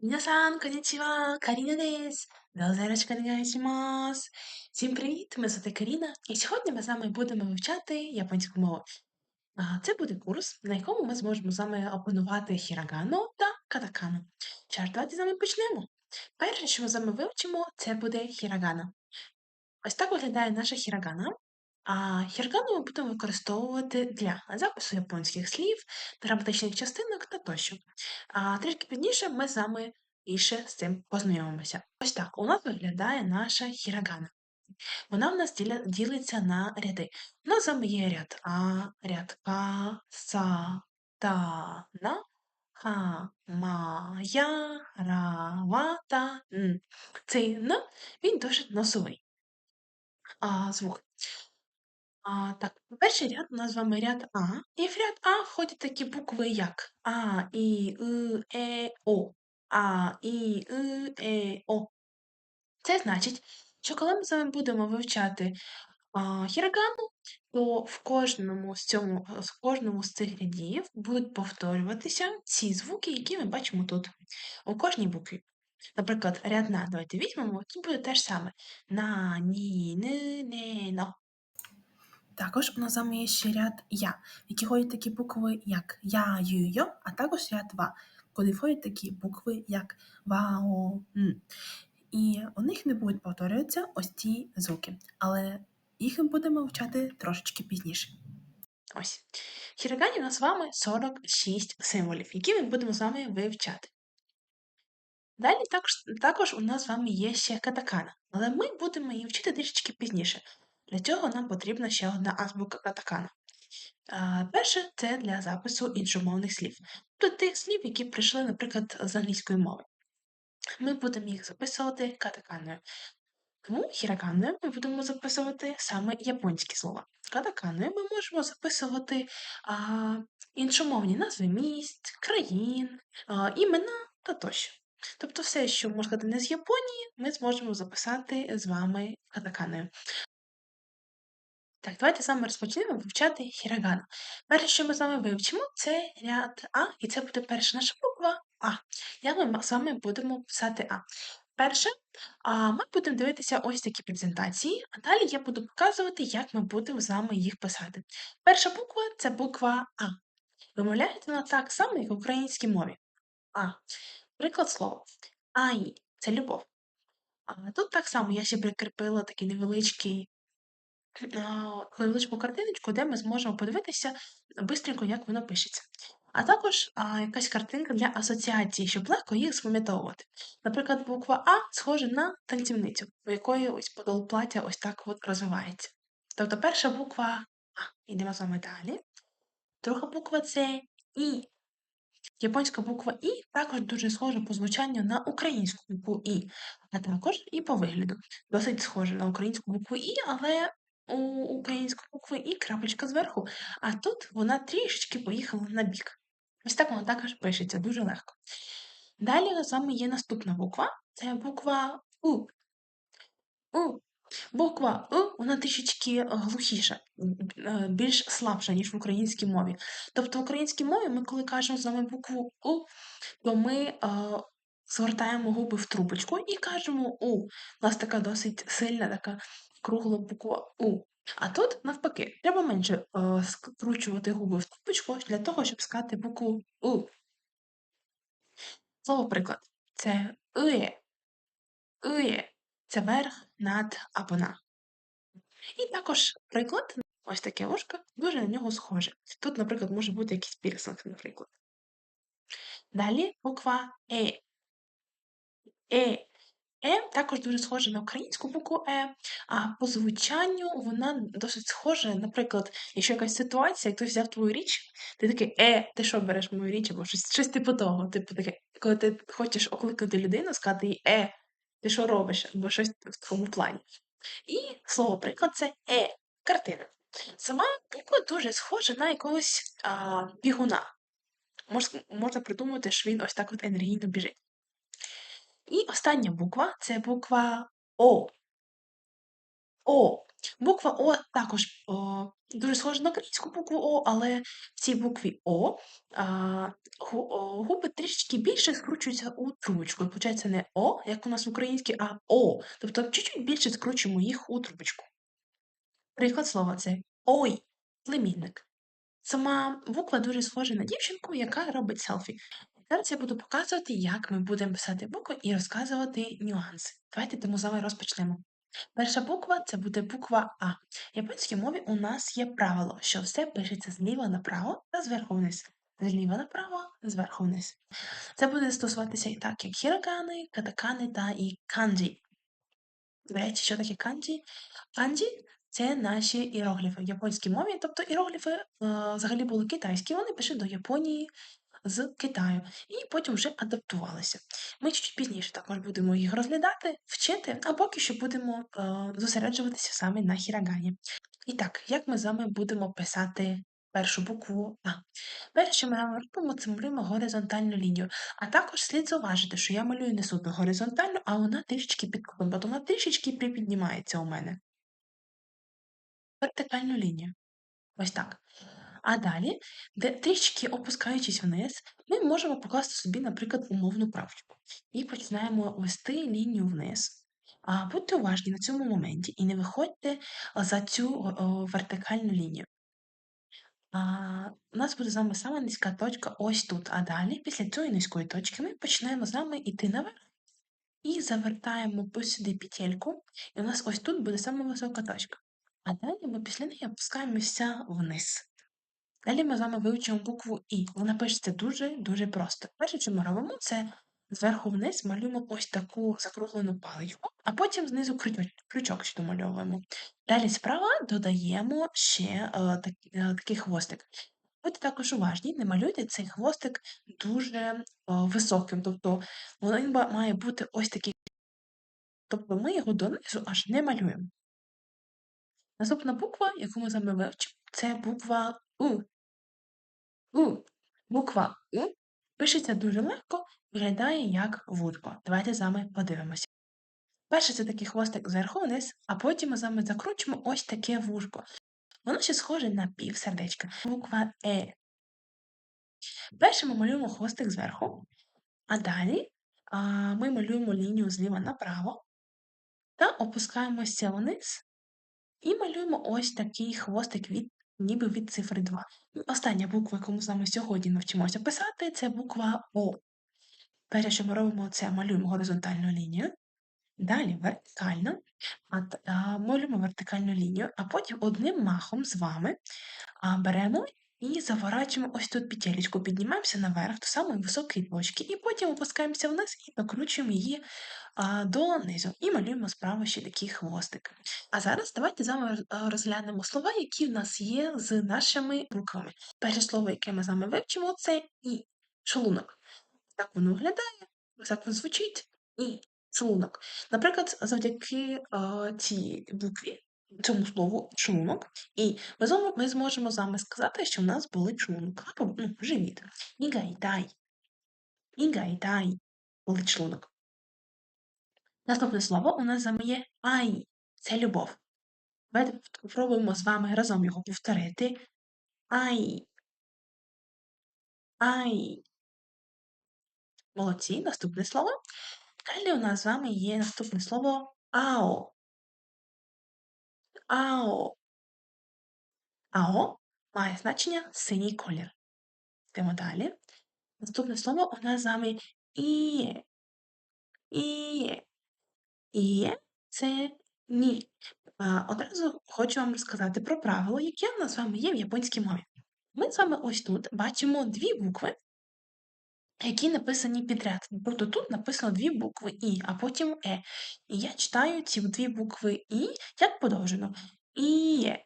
皆さん、こんにちは。カリーナです。どうぞよろしくお願いします。Всім привіт! Мене звати Каріна, і сьогодні ми з вами будемо вивчати японську мову. А Це буде курс, на якому ми зможемо з вами опанувати хірагану та катакану. Що ж, давайте з вами почнемо. Перше, що ми з вами вивчимо, це буде хірагана. Ось так виглядає наша хірагана. А хірагану ми будемо використовувати для запису японських слів, граматичних частинок та тощо. А трішки пізніше ми з вами більше з цим познайомимося. Ось так у нас виглядає наша хірагана. Вона в нас ділиться на ряди. У нас з вами є ряд А, ряд К, Са, Та, На, Ха, Ма, Я, Ра, Ва, Та, Н. Цей Н, він досить носовий а, звук. А, так, перший ряд у нас з вами ряд А, і в ряд А входять такі букви, як А, І, И, Е, О. А, І, И, Е, О. Це значить, що коли ми з вами будемо вивчати а, хірагану, то в кожному з цьому, в кожному з цих рядів будуть повторюватися ці звуки, які ми бачимо тут. У кожній букві. Наприклад, ряд на, давайте візьмемо, тут буде те ж саме. На, ні, ни, не, но. Також у нас з є ще ряд Я, в які входять такі букви, як Я, Ю, Йо, а також ряд Ва, куди входять такі букви, як Ва, О, Н. І у них не будуть повторюватися ось ці звуки, але їх ми будемо вивчати трошечки пізніше. Ось. В хірагані у нас з вами 46 символів, які ми будемо з вами вивчати. Далі також, також у нас з вами є ще катакана, але ми будемо її вчити трішечки пізніше. Для цього нам потрібна ще одна азбука катакана. Перше це для запису іншомовних слів, тобто тих слів, які прийшли, наприклад, з англійської мови. Ми будемо їх записувати катаканою. Тому хіраканою ми будемо записувати саме японські слова. Катаканою ми можемо записувати а, іншомовні назви місць, країн, а, імена та тощо. Тобто все, що можна сказати не з Японії, ми зможемо записати з вами катаканою. Так, давайте з вами розпочнемо вивчати хірагану. Перше, що ми з вами вивчимо, це ряд А, і це буде перша наша буква А. Як ми з вами будемо писати А? Перше, а, ми будемо дивитися ось такі презентації, а далі я буду показувати, як ми будемо з вами їх писати. Перша буква це буква А. Вимовляється вона так само, як в українській мові. А. Приклад слова. Аї це любов. А тут так само я ще прикріпила такий невеличкий невеличку картиночку, де ми зможемо подивитися бистренько, як воно пишеться. А також а, якась картинка для асоціації, щоб легко їх запам'ятовувати. Наприклад, буква А схожа на танцівницю, у якої ось подол плаття ось так от розвивається. Тобто перша буква А. Йдемо з вами далі. Друга буква це І. Японська буква І також дуже схожа по звучанню на українську букву І, а також і по вигляду. Досить схожа на українську букву І, але у української букви І крапочка зверху, а тут вона трішечки поїхала на бік. Ось так вона також пишеться дуже легко. Далі у нас з вами є наступна буква це буква У. У. Буква У, вона трішечки глухіша, е, більш слабша, ніж в українській мові. Тобто в українській мові ми, коли кажемо з вами букву У, то ми е, звертаємо губи в трубочку і кажемо У. У нас така досить сильна, така кругла буква У. А тут, навпаки, треба менше е, скручувати губи в трубочку для того, щоб сказати букву У. Слово приклад. Це «ує». «Ує» – це верх, над або на. І також приклад, ось таке ушко, дуже на нього схоже. Тут, наприклад, може бути якийсь пірсинг, наприклад. Далі буква Е. Е Е також дуже схожа на українську букву Е, а по звучанню вона досить схожа. Наприклад, якщо якась ситуація, хтось взяв твою річ, ти такий Е, ти що береш мою річ, або щось щось типу того. Типу таке, коли ти хочеш окликати людину, сказати їй Е, ти що робиш, або щось в такому плані. І слово приклад це Е, картина. Сама буква дуже схожа на якогось а, бігуна. Можна, можна придумати, що він ось так от енергійно біжить. І остання буква це буква О. О. Буква О також о, дуже схожа на українську букву О, але в цій букві О, а, губи трішечки більше скручуються у трубочку. І не О, як у нас в українській, а О. Тобто чуть-чуть більше скручуємо їх у трубочку. Приклад слова це ой, племінник. Сама буква дуже схожа на дівчинку, яка робить селфі. Зараз я буду показувати, як ми будемо писати букви і розказувати нюанси. Давайте тому з вами розпочнемо. Перша буква це буде буква А. В японській мові у нас є правило, що все пишеться зліва направо та зверху вниз. Зліва направо, зверху вниз. Це буде стосуватися і так, як хірогани, катакани та і канджі. До речі, що таке канджі? Канджі це наші іерогліфи в японській мові. Тобто іерогліфи е, взагалі були китайські, вони пішли до Японії з Китаю і потім вже адаптувалися. Ми чуть пізніше також будемо їх розглядати, вчити, а поки що будемо е, зосереджуватися саме на хірагані. І так, як ми з вами будемо писати першу букву А? Перше, що ми робимо, це малюємо горизонтальну лінію. А також слід зауважити, що я малюю не суто горизонтально, а вона трішечки під кутом, бо вона трішечки припіднімається у мене. Вертикальну лінію. Ось так. А далі, де трішки опускаючись вниз, ми можемо покласти собі, наприклад, умовну правочку. І починаємо вести лінію вниз. А будьте уважні на цьому моменті і не виходьте за цю о, вертикальну лінію. А, у нас буде з вами сама низька точка ось тут. А далі, після цієї низької точки, ми починаємо з вами йти наверх і завертаємо по сюди петельку, і у нас ось тут буде сама висока точка. А далі ми після неї опускаємося вниз. Далі ми з вами вивчимо букву І. Вона пишеться дуже-дуже просто. Перше, що ми робимо, це зверху вниз малюємо ось таку закруглену паличку, а потім знизу крючок, ще домальовуємо. Далі справа додаємо ще е, так, е, такий хвостик. Будьте також уважні, не малюйте цей хвостик дуже е, високим, тобто він має бути ось такий. Тобто ми його донизу аж не малюємо. Наступна буква, яку ми з вами вивчимо, це буква У. У. Буква У пишеться дуже легко, виглядає як вудко. Давайте з вами подивимося. Перше це такий хвостик зверху вниз, а потім ми з вами закручуємо ось таке вушко. Воно ще схоже на півсердечка. Буква Е. Перше ми малюємо хвостик зверху, а далі а, ми малюємо лінію зліва направо та опускаємося вниз і малюємо ось такий хвостик від ніби від цифри 2. Остання буква, яку ми з вами сьогодні навчимося писати, це буква О. Перше, що ми робимо, це малюємо горизонтальну лінію, далі вертикальну, а, малюємо вертикальну лінію, а потім одним махом з вами беремо і заворачуємо ось тут петелечку, піднімаємося наверх до самої високої точки, і потім опускаємося вниз і докручуємо її а, донизу. І малюємо справа ще такий хвостик. А зараз давайте з вами розглянемо слова, які в нас є з нашими буквами. Перше слово, яке ми з вами вивчимо, це і шлунок. Так воно виглядає, так воно звучить і шлунок. Наприклад, завдяки а, цій букві, цьому слову шлунок, і ми, ми зможемо з вами сказати, що в нас болить шлунок, або ну, живіт. Ігайтай. Ігайтай. Болить шлунок. Наступне слово у нас з ай. Це любов. Давайте з вами разом його повторити. Ай. Ай. Молодці. Наступне слово. Далі у нас з вами є наступне слово ао. Ао. Ао має значення синій колір. Йдемо далі. Наступне слово у нас з вами іє. Іє. Іє це ні. Одразу хочу вам розказати про правило, яке в нас з вами є в японській мові. Ми з вами ось тут бачимо дві букви, які написані підряд. Тобто тут написано дві букви І, а потім Е. І я читаю ці дві букви І як подовжено. Іє.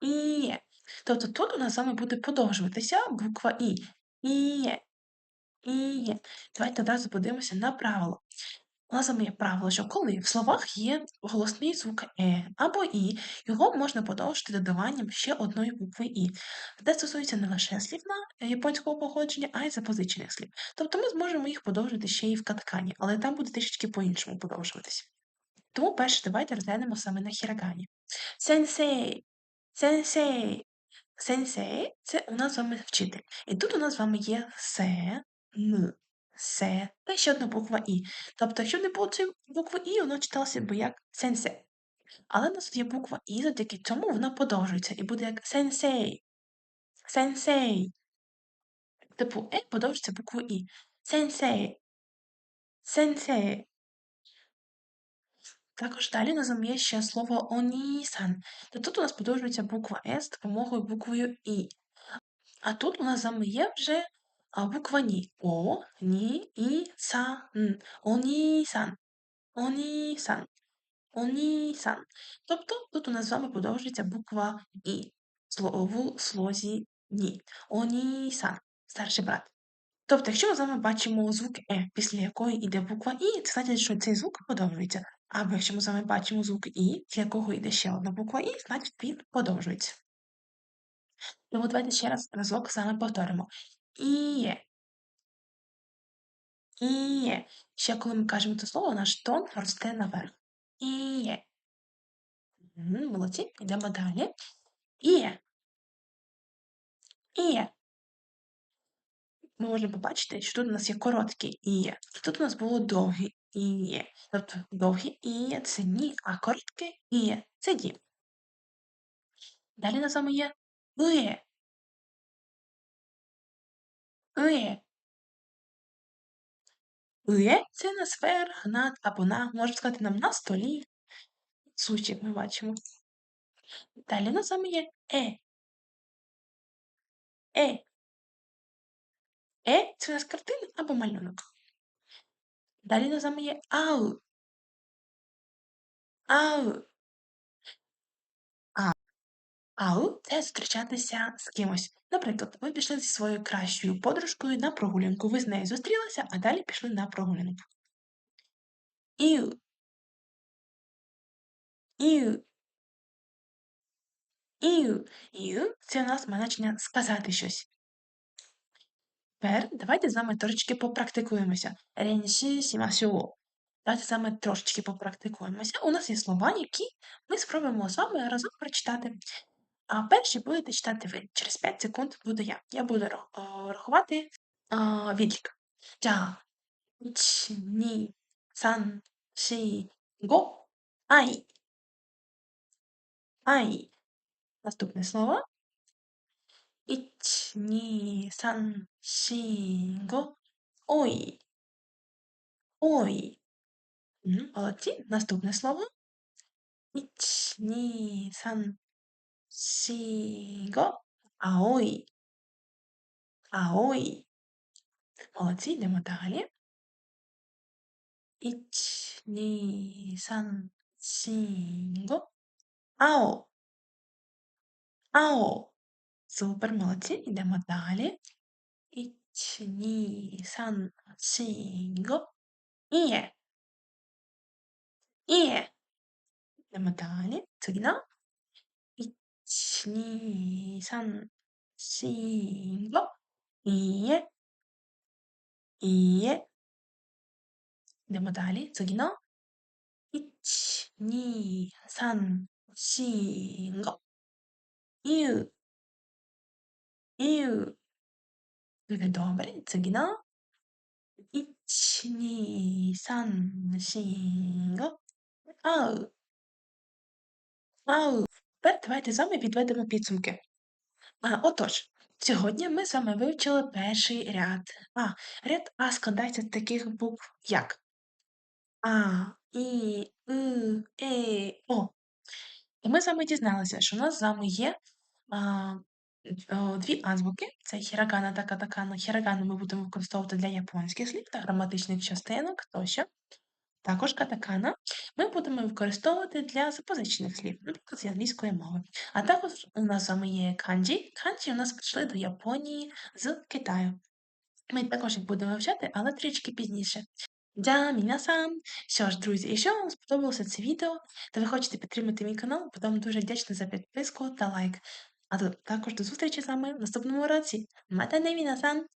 Іє. Тобто тут у нас з вами буде подовжуватися буква І. Іє. Іє. Давайте одразу подивимося на правило. Є правило, що коли в словах є голосний звук Е або І, його можна подовжити додаванням ще одної букви І. Це стосується не лише слів на японського походження, а й запозичених слів. Тобто ми зможемо їх подовжити ще і в каткані, але там буде трішечки по-іншому подовжуватися. Тому перше давайте розглянемо саме на хірагані. Сенсей, сенсей, сенсей це у нас з вами вчитель. І тут у нас з вами є се, н, се та ще одна буква І. Тобто, якщо б не було цієї букви І, воно читалося б як сенсей. Але у нас є буква І, завдяки цьому вона подовжується і буде як сенсей. Сенсей. Типу Е подовжується буквою І. Сенсей. Сенсей. Також далі нас є ще слово онісан. Та тут у нас подовжується буква С з допомогою буквою І. А тут у нас з є вже а, буква Ні. О, Ні, І, Сан. Онісан. Онісан. Онісан. Тобто тут у нас з вами подовжується буква І в слозі Ні. Онісан. Старший брат. Тобто, якщо ми з вами бачимо звук Е, після якої йде буква І, це значить, що цей звук подовжується. Або якщо ми з вами бачимо звук І, для якого йде ще одна буква І, значить він подовжується. Тому давайте ще раз разок саме повторимо. Іє. Іє. Ще коли ми кажемо це слово, наш тон росте наверх. Іє. Молодці, йдемо далі. Іє. Іє. Ми можемо побачити, що тут у нас є коротке іє. Тут у нас було довге іє. Тобто довге іє це ні, а коротке іє це ді. Далі на вами є ує. Ує. Ує це на сфер, над або на, можна сказати, нам на столі. Сучі, ми бачимо. Далі на вами є е. Е. Е це у нас картина або малюнок. Далі на вами є ау. Ау. Ау це зустрічатися з кимось. Наприклад, ви пішли зі своєю кращою подружкою на прогулянку. Ви з нею зустрілися, а далі пішли на прогулянку. Іу. Іу. Іу. Іу це у нас значення сказати щось. Тепер давайте з вами трошечки попрактикуємося. Ренші сімасю. Давайте з вами трошечки попрактикуємося. У нас є слова, які ми спробуємо з вами разом прочитати. А перші будете читати ви. Через 5 секунд буду я. Я буду рахувати відлік. 자, 1, 2, 3, 4, 5. Ай. Ай. Наступне слово. 1, 2, 3, 4, 5. Ой. Ой. Молодці. Наступне слово. 1, 2, 3, 4, 5. Аой. Аой. Молодці, йдемо далі. 1, 2, 3, 4, 5. Ао. Ао. Супер, молодці. Йдемо далі. 1, 2, 3, 4, 5. Іє. Іє. Йдемо далі. 次の 1, 2, 3, 4, 5. Іє. Іє. Йдемо далі. 次の 1, 2, 3, 4, 5. Ію. Ію. Дуже добре. 次の 1, 2, 3, 4, 5. Ау. Ау. Тепер давайте з вами підведемо підсумки. А, Отож, сьогодні ми з вами вивчили перший ряд. А, ряд А складається з таких букв як А, І, И, Е, О. І ми з вами дізналися, що у нас з вами є а, дві азбуки: це хірагана та катакана. Хірагану ми будемо використовувати для японських слів та граматичних частинок тощо. Також катакана ми будемо використовувати для запозичених слів, наприклад, з англійської мови. А також у нас з вами є канджі. Канджі у нас прийшли до Японії з Китаю. Ми також їх будемо вивчати, але трішки пізніше. Дя, мінасан! Що ж, друзі, якщо вам сподобалося це відео, та ви хочете підтримати мій канал, вам дуже вдячна за підписку та лайк. А також до зустрічі з вами в наступному році. Мата не мінасан!